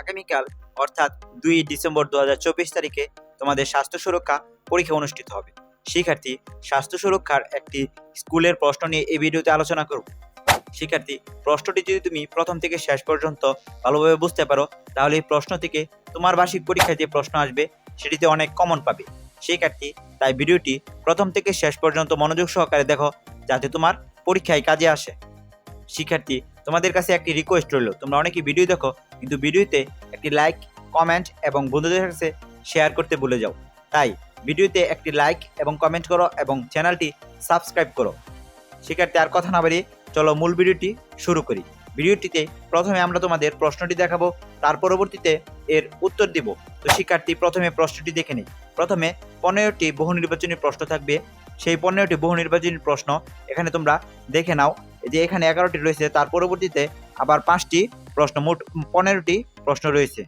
আগামীকাল, অর্থাৎ দুই ডিসেম্বর দুহাজার চব্বিশ তারিখে তোমাদের স্বাস্থ্য সুরক্ষা পরীক্ষা অনুষ্ঠিত হবে। শিক্ষার্থী, স্বাস্থ্য সুরক্ষার একটি স্কুলের প্রশ্ন নিয়ে এই ভিডিওতে আলোচনা করব। শিক্ষার্থী, প্রশ্নটি যদি তুমি প্রথম থেকে শেষ পর্যন্ত ভালোভাবে বুঝতে পারো, তাহলে এই প্রশ্ন থেকে তোমার বার্ষিক পরীক্ষায় যে প্রশ্ন আসবে, সেটিতে অনেক কমন পাবে। শিক্ষার্থী, তাই ভিডিওটি প্রথম থেকে শেষ পর্যন্ত মনোযোগ সহকারে দেখো, যাতে তোমার পরীক্ষায় কাজে আসে। শিক্ষার্থী তোমাদের কাছে একটি রিকোয়েস্ট রইল। তোমরা অনেকেই ভিডিও দেখো, কিন্তু ভিডিওতে একটি লাইক কমেন্ট এবং বন্ধুদের কাছে শেয়ার করতে ভুলে যাও। তাই ভিডিওতে একটি লাইক এবং কমেন্ট করো এবং চ্যানেলটি সাবস্ক্রাইব করো। শিক্ষার্থী, আর কথা না বাড়িয়ে চলো মূল ভিডিওটি শুরু করি। ভিডিওটিতে প্রথমে আমরা তোমাদের প্রশ্নটি দেখাবো, তার পরবর্তীতে এর উত্তর দিব। তো শিক্ষার্থী, প্রথমে প্রশ্নটি দেখে নিই। প্রথমে পনেরোটি বহু নির্বাচনী প্রশ্ন থাকবে। সেই পনেরোটি বহু নির্বাচনী প্রশ্ন। এখানে তোমরা দেখে নাও যে এখানে এগারোটি রয়েছে, তার পরবর্তীতে আবার পাঁচটি প্রশ্ন, মোট পনেরোটি প্রশ্ন রয়েছে।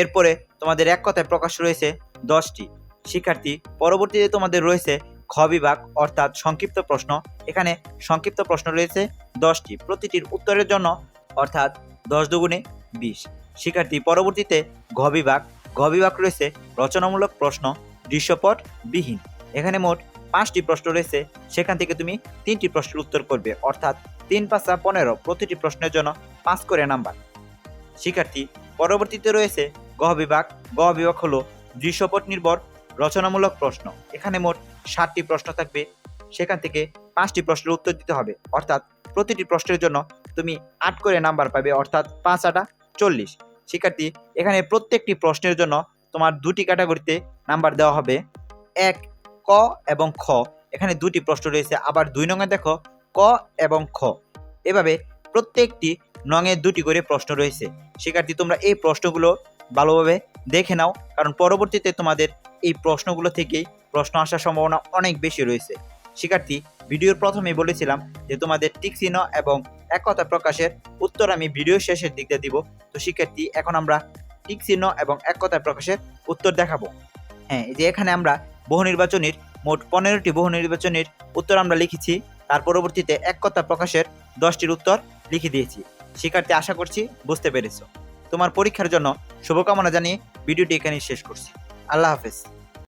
এরপরে তোমাদের এক কথায় প্রকাশ রয়েছে দশটি। শিক্ষার্থী, পরবর্তীতে তোমাদের রয়েছে খ বিভাগ, অর্থাৎ সংক্ষিপ্ত প্রশ্ন। এখানে সংক্ষিপ্ত প্রশ্ন রয়েছে দশটি। প্রতিটির উত্তরের জন্য, অর্থাৎ দশ দুগুণে বিশ। শিক্ষার্থী, পরবর্তীতে ঘ বিভাগ। ঘ বিভাগ রয়েছে রচনামূলক প্রশ্ন দৃশ্যপট বিহীন এখানে মোট পাঁচটি প্রশ্ন রয়েছে, সেখান থেকে তুমি তিনটি প্রশ্নের উত্তর করবে। অর্থাৎ তিন পাঁচা পনেরো, প্রতিটি প্রশ্নের জন্য পাঁচ করে নাম্বার। শিক্ষার্থী, পরবর্তীতে রয়েছে গহ বিভাগ। গহ বিভাগ হলো দৃশ্যপট নির্ভর, রচনামূলক প্রশ্ন। এখানে মোট ষাটটি প্রশ্ন থাকবে। সেখান থেকে পাঁচটি প্রশ্নের উত্তর দিতে হবে। অর্থাৎ প্রতিটি প্রশ্নের জন্য তুমি আট করে নাম্বার পাবে, অর্থাৎ পাঁচ আটা চল্লিশ। শিক্ষার্থী, এখানে প্রত্যেকটি প্রশ্নের জন্য তোমার দুটি ক্যাটাগরিতে নাম্বার দেওয়া হবে। এক ক এবং খ। এখানে দুটি প্রশ্ন রয়েছে, আবার দুই নঙে দেখো, ক এবং খ। এভাবে প্রত্যেকটি নঙে দুটি করে প্রশ্ন রয়েছে। শিক্ষার্থী, তোমরা এই প্রশ্নগুলো ভালোভাবে দেখে নাও, কারণ পরবর্তীতে তোমাদের এই প্রশ্নগুলো থেকেই প্রশ্ন আসার সম্ভাবনা অনেক বেশি রয়েছে। শিক্ষার্থী, ভিডিওর প্রথমেই বলেছিলাম যে তোমাদের টিক চিহ্ন এবং এক কথা প্রকাশের উত্তর আমি ভিডিও শেষের দিকটা দিব। তো শিক্ষার্থী, এখন আমরা টিক চিহ্ন এবং এক কথা প্রকাশের উত্তর দেখাবো। হ্যাঁ যে এখানে আমরা বহু নির্বাচনীর মোট পনেরোটি বহু নির্বাচনীর উত্তর আমরা লিখেছি। তার পরবর্তীতে এক কথা প্রকাশের দশটির উত্তর লিখে দিয়েছি। শিক্ষার্থী, আশা করছি বুঝতে পেরেছ। তোমার পরীক্ষার জন্য শুভকামনা জানিয়ে ভিডিওটি এখানেই শেষ করছি। আল্লাহ হাফেজ।